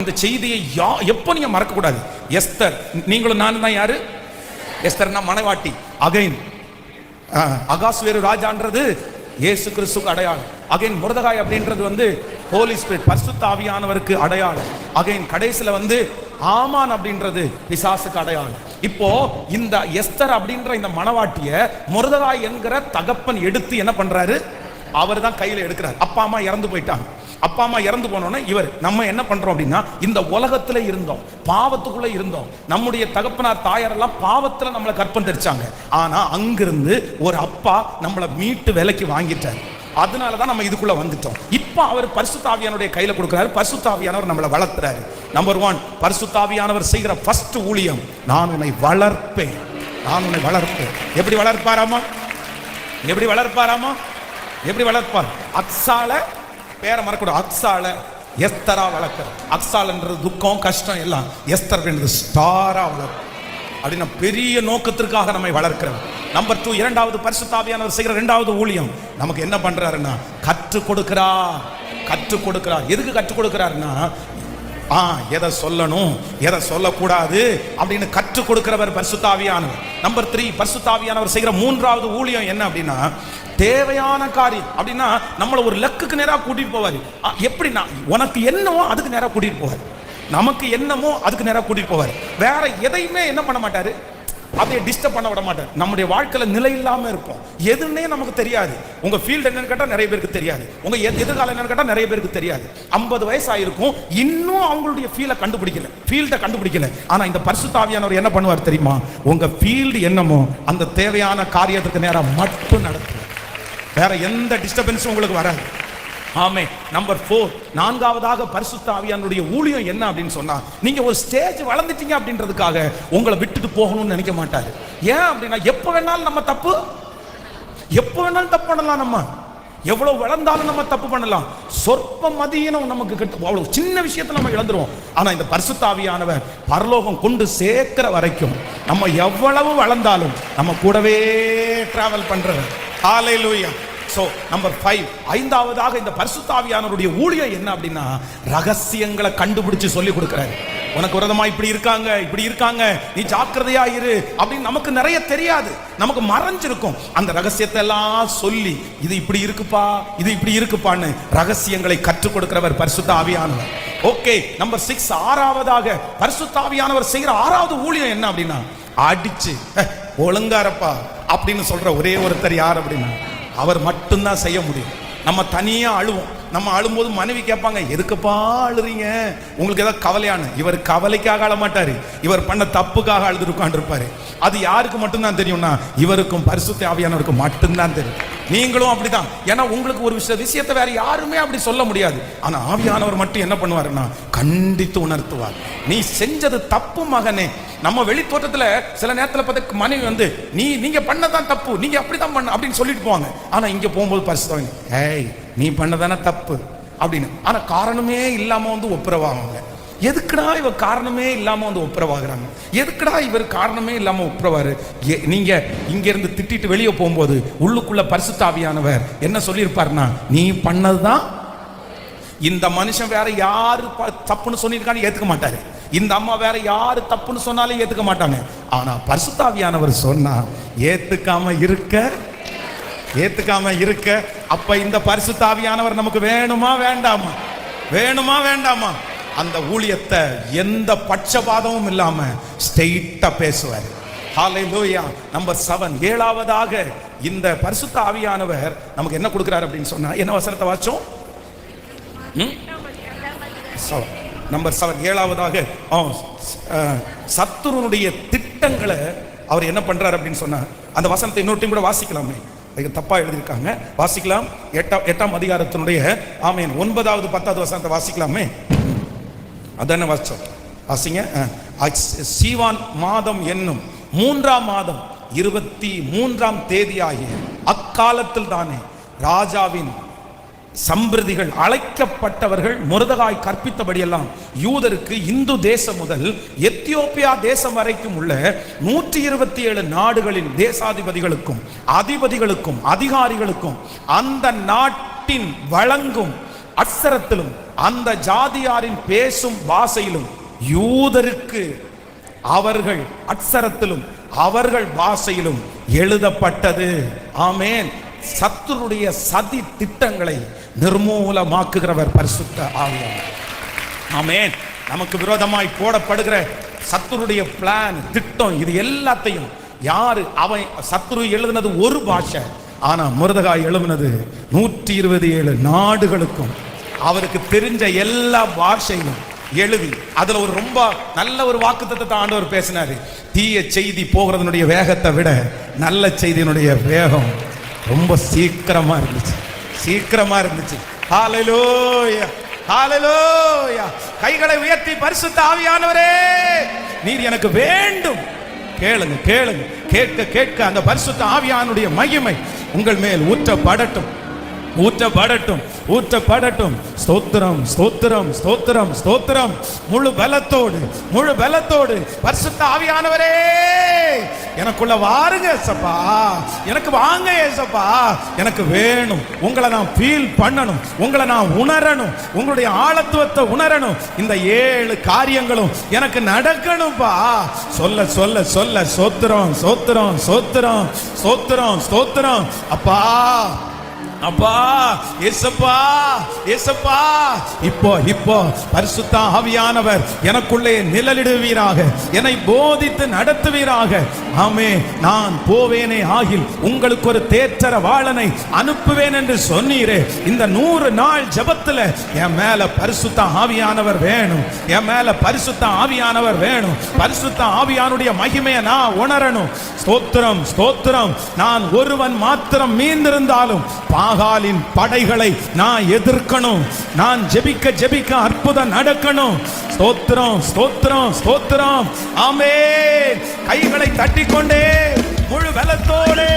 இந்த செய்தியை யா எப்போ நீங்க மறக்கக்கூடாது? எஸ்தர் நீங்களும் நானும் தான் யாரு? எஸ்தர்னா மனைவாட்டி அகைன். அகாஸ் வேறு ராஜான்றது இயேசு கிறிஸ்துக்கு அடையாளம். அகைன் முருதகாய் அப்படின்றது வந்து ஹோலி ஸ்பிரிட் பரிசுத்த ஆவியானவருக்கு அடையாளம். அகைன் கடைசியில் வந்து ஆமான் அப்படின்றது பிசாசுக்கு அடையாளம். இப்போ இந்த எஸ்தர் அப்படின்ற இந்த மனவாட்டிய முருதகாய் என்கிற தகப்பன் எடுத்து என்ன பண்றாரு? அவர் தான் கையில எடுக்கிறார். அப்பா அம்மா இறந்து போயிட்டாங்க. அப்பா அம்மா இறந்து போனோன்னே இவர் நம்ம என்ன பண்றோம் அப்படின்னா இந்த உலகத்துல இருந்தோம் பாவத்துக்குள்ள இருந்தோம். நம்முடைய தகப்பனார் தாயாரெல்லாம் பாவத்துல நம்மளை கற்பம் தெரிச்சாங்க. ஆனா அங்கிருந்து ஒரு அப்பா நம்மளை மீட்டு விலைக்கு வாங்கிட்டார். அதனால தான் நம்ம இதுக்குள்ள வந்துட்டோம். இப்போ அவர் பரிசுத்தாவியானுடைய கையில கொடுக்குறாரு. பரிசுத்தாவியானவர் நம்மளை வளர்த்துறாரு. நம்பர் ஒன் பரிசுத்தாவியானவர் செய்கிற ஃபர்ஸ்ட் ஊழியம் நான் உன்னை வளர்ப்பேன். நான் உன்னை வளர்ப்பேன். எப்படி வளர்ப்பாராமா? எப்படி வளர்ப்பாராமா? எப்படி வளர்ப்பார்? அக்ஸால பேரை மறக்கூடாது அக்ஸால எஸ்தரா வளர்க்குற அக்ஸால்ன்றது துக்கம் கஷ்டம் எல்லாம். எஸ்தர்ன்றது ஸ்டாரா வளர்க்கும் அப்படின்னா பெரிய நோக்கத்திற்காக நம்மை வளர்க்கிறவர் நம்பர் டூ இரண்டாவது பரிசுத்தாவியானவர் செய்கிற இரண்டாவது ஊழியம். நமக்கு என்ன பண்றாருன்னா கற்றுக் கொடுக்கிறார். கற்றுக் கொடுக்கிறார். எதுக்கு கற்றுக் கொடுக்கிறாருன்னா ஆ எதை சொல்லணும்? எதை சொல்லக்கூடாது? அப்படின்னு கற்றுக் கொடுக்கிறவர் பரிசுத்தாவியானவர். நம்பர் த்ரீ பரிசுத்தாவியானவர் செய்கிற மூன்றாவது ஊழியம் என்ன அப்படின்னா தேவையான காரியம். அப்படின்னா நம்மளை ஒரு லக்குக்கு நேராக கூட்டிட்டு போவார். எப்படின்னா உனக்கு என்னவோ அதுக்கு நேராக கூட்டிட்டு போவார். நமக்கு என்னமோ அதுக்கு நேராக கூட்டிட்டு போவார். வேற எதையுமே என்ன பண்ண மாட்டாரு? அதை டிஸ்டர்ப் பண்ண விட மாட்டார். நம்முடைய வாழ்க்கையில் நிலை இல்லாமல் இருப்போம். எதுன்னே நமக்கு தெரியாது. உங்கள் ஃபீல்டு என்னன்னு கேட்டால் நிறைய பேருக்கு தெரியாது. உங்கள் எதிர்காலம் என்னன்னு கேட்டால் நிறைய பேருக்கு தெரியாது. ஐம்பது வயசு ஆயிருக்கும் இன்னும் அவங்களுடைய ஃபீலை கண்டுபிடிக்கல. ஃபீல்டை கண்டுபிடிக்கல. ஆனால் இந்த பரிசுத்தாவியானவர் என்ன பண்ணுவார் தெரியுமா? உங்கள் ஃபீல்டு என்னமோ அந்த தேவையான காரியத்துக்கு நேரம் மட்டும் நடத்தும் வேற எந்த டிஸ்டர்பன்ஸும் உங்களுக்கு வராது. ஆமே நம்பர் ஃபோர் நான்காவதாக பரிசுத்த ஆவியானுடைய ஊழியம் என்ன அப்படின்னு சொன்னா நீங்க ஒரு ஸ்டேஜ் வளர்ந்துட்டீங்க அப்படின்றதுக்காக உங்களை விட்டுட்டு போகணும்னு நினைக்க மாட்டாரு. ஏன் அப்படின்னா எப்ப வேணாலும் நம்ம தப்பு எப்ப வேணாலும் தப்பு பண்ணலாம் நம்ம. எவ்வளவு வளர்ந்தாலும் நம்ம தப்பு பண்ணலாம். சொற்ப மதியினம் நமக்கு கிட்ட அவ்வளவு சின்ன விஷயத்தை நம்ம இழந்துருவோம். ஆனா இந்த பரிசுத்தாவியானவர் பரலோகம் கொண்டு சேர்க்கிற வரைக்கும் நம்ம எவ்வளவு வளர்ந்தாலும் நம்ம கூடவே டிராவல் பண்றவர். லூயா சோ நம்பர் ஃபைவ் ஐந்தாவதாக இந்த பரிசுத்தாவியானவருடைய ஊழியம் என்ன அப்படின்னா ரகசியங்களை கண்டுபிடிச்சு சொல்லி கொடுக்குறாரு. உனக்கு விரதமா இப்படி இருக்காங்க இப்படி இருக்காங்க நீ ஜாக்கிரதையா இரு அப்படின்னு நமக்கு நிறைய தெரியாது. நமக்கு மறைஞ்சிருக்கும். அந்த ரகசியத்தை எல்லாம் சொல்லி இது இப்படி இருக்குப்பா இது இப்படி இருக்குப்பான்னு ரகசியங்களை கற்றுக் கொடுக்கிறவர் பரிசுத்த ஆவியானவர் ஓகே நம்பர் சிக்ஸ் ஆறாவதாக பரிசுத்த ஆவியானவர் செய்கிற ஆறாவது ஊழியம் என்ன அப்படின்னா அடிச்சு ஒழுங்காரப்பா அப்படின்னு சொல்ற ஒரே ஒருத்தர் யார் அப்படின்னா அவர் மட்டும்தான் செய்ய முடியும். நம்ம தனியாக அழுவோம். நம்ம அழும்போது மனைவி கேட்பாங்க எதுக்குப்பா அழுறீங்க உங்களுக்கு ஏதாவது கவலையான இவர் கவலைக்காக அழமாட்டாரு இவர் பண்ண தப்புக்காக அழுது உட்காந்துருப்பாரு அது யாருக்கு மட்டும்தான் தெரியும்னா இவருக்கும் பரிசுத்த ஆவியானவருக்கு மட்டும்தான் தெரியும். நீங்களும் அப்படிதான். ஏன்னா உங்களுக்கு ஒரு விஷய விஷயத்தை வேற யாருமே அப்படி சொல்ல முடியாது. ஆனா ஆவியானவர் மட்டும் என்ன பண்ணுவாருன்னா கண்டித்து உணர்த்துவார். நீ செஞ்சது தப்பு மகனே. நம்ம வெளி தோட்டத்துல சில நேரத்துல பார்த்து மனைவி வந்து நீ நீங்க பண்ணதான் தப்பு. நீங்க அப்படிதான் பண்ண அப்படின்னு சொல்லிட்டு போவாங்க. ஆனா இங்க போகும்போது பரிசுத்தவங்க ஏய் நீ பண்ணதானே தப்பு? அப்படின்னு. ஆனால் காரணமே இல்லாமல் வந்து ஒப்புரவாங்க எதுக்குடா இவ காரணமே இல்லாமல் வந்து ஒப்புரவாகிறாங்க? எதுக்குடா இவர் காரணமே இல்லாமல் ஒப்புரவாரு? எ- நீங்க இங்க இருந்து திட்டிட்டு வெளியே போகும்போது உள்ளுக்குள்ள பரிசுத்தாவியானவர் என்ன சொல்லியிருப்பாருன்னா நீ பண்ணதுதான் இந்த மனுஷன் வேற யாரு ப- தப்புன்னு சொல்லியிருக்கான்னு ஏத்துக்க மாட்டாரு. இந்த அம்மா வேற யாரு தப்புன்னு சொன்னாலும் ஏத்துக்க மாட்டாங்க. ஆனா பரிசுத்தாவியானவர் சொன்னா ஏத்துக்காம இருக்க ஏத்துக்காம இருக்க. அப்ப இந்த பரிசுத்தாவியானவர் நமக்கு வேணுமா வேண்டாமா? வேணுமா வேண்டாமா? அந்த ஊழியத்தை எந்த பட்சபாதமும் இல்லாம ஸ்டெயிட்டா பேசுவார். ஹalleluya நம்பர் செவன் ஏழாவதாக இந்த பரிசுத்த ஆவியானவர் நமக்கு என்ன கொடுக்கிறார் அப்படின்னு சொன்னா என்ன வசனத்தை வாச்சோம் நம்பர் செவன் ஏழாவதாக ஆ, சத்துருனுடைய திட்டங்களை அவர் என்ன பண்றாரு அப்படின்னு சொன்னார் அந்த வசனத்தை இன்னொரு டைம் கூட வாசிக்கலாமே. இது தப்பா எழுதியிருக்காங்க. வாசிக்கலாம். எட்டாம் எட்டாம் அதிகாரத்தினுடைய ஆமேன் ஒன்பதாவது பத்தாவது வசனத்தை வாசிக்கலாமே. அதானே வாசிச்சோம். வாசிங்க. சீவான் மாதம் என்னும் மூன்றாம் மாதம் இருபத்தி மூன்றாம் தேதியாகிய அக்காலத்தில் தானே ராஜாவின் சம்பிரதிகள் அழைக்கப்பட்டவர்கள் முருதகாய் கற்பித்தபடியெல்லாம் யூதருக்கு இந்து தேசம் முதல் எத்தியோப்பியா தேசம் வரைக்கும் உள்ள நூற்றி இருபத்தி ஏழு நாடுகளின் தேசாதிபதிகளுக்கும் அதிபதிகளுக்கும் அதிகாரிகளுக்கும் அந்த நாட்டின் வழங்கும் அட்சரத்திலும் அந்த ஜாதியாரின் பேசும் பாசையிலும் யூதருக்கு அவர்கள் அட்சரத்திலும் அவர்கள் பாசையிலும் எழுதப்பட்டது. ஆமேன். சத்துருடைய சதி திட்டங்களை நிர்மூலமாக்குகிறவர் பரிசுத்த ஆவியானவர். ஆமேன். நமக்கு விரோதமாய் போடப்படுகிற சத்துருடைய பிளான் திட்டம் இது எல்லாத்தையும் யாரு அவன் சத்துரு எழுதுனது ஒரு பாஷை ஆனா முருதகாய் எழுதுனது நூற்றி இருபது ஏழு நாடுகளுக்கும். அவருக்கு தெரிஞ்ச எல்லா பாஷையிலும் எழுதி அதுல ஒரு ரொம்ப நல்ல ஒரு வாக்குத்தத்தத்தை ஆண்டவர் பேசினாரு. தீய செய்தி போகிறதனுடைய வேகத்தை விட நல்ல செய்தியினுடைய வேகம் ரொம்ப சீக்கிரமா இருந்துச்சு. சீக்கிரமா இருந்துச்சு. ஹalleluya ஹாலலோயா கைகளை உயர்த்தி பரிசுத்த ஆவியானவரே. நீர் எனக்கு வேண்டும். கேளுங்க கேளுங்க. கேட்க கேட்க அந்த பரிசுத்த ஆவியானுடைய மகிமை உங்கள் மேல் ஊற்றப்படட்டும். ஊற்றப்படட்டும் ஊற்றப்படட்டும். ஸ்தோத்திரம் ஸ்தோத்திரம் ஸ்தோத்திரம் ஸ்தோத்திரம். முழு பலத்தோடு முழு பலத்தோடு. பரிசுத்த ஆவியானவரே எனக்குள்ள வாருங்க ஏசப்பா. எனக்கு வாங்க ஏசப்பா. எனக்கு வேணும். உங்களை நான் ஃபீல் பண்ணணும். உங்களை நான் உணரணும். உங்களுடைய ஆழத்துவத்தை உணரணும். இந்த ஏழு காரியங்களும் எனக்கு நடக்கணும்ப்பா சொல்ல சொல்ல சொல்ல. சோத்திரம் சோத்திரம் சோத்திரம் சோத்திரம் ஸ்தோத்திரம். அப்பா அப்பா ஏசப்பா ஏசப்பா. இப்போ இப்போ பரிசுத்த ஆவியானவர் எனக்குள்ளே நிழலிடுவீராக என்னை போதித்து நடத்துவீராக. ஆமே நான் போவேனே ஆகில் உங்களுக்கு ஒரு தேற்றர வாழனை அனுப்புவேன் என்று சொன்னீரே. இந்த நூறு நாள் ஜெபத்துல என் மேல பரிசுத்த ஆவியானவர் வேணும். என் மேல பரிசுத்த ஆவியானவர் வேணும். பரிசுத்த ஆவியானுடைய மகிமையை நான் உணரணும். ஸ்தோத்திரம் ஸ்தோத்திரம். நான் ஒருவன் மாத்திரம் மீந்திருந்தாலும் பாகாலின் படைகளை நான் எதிர்க்கணும். நான் ஜெபிக்க ஜெபிக்க அற்புதம் நடக்கணும். ஸ்தோத்திரம் ஸ்தோத்திரம் ஸ்தோத்திரம். ஆமே கைகளை தட்டிக்கொண்டே முழு பலத்தோடு.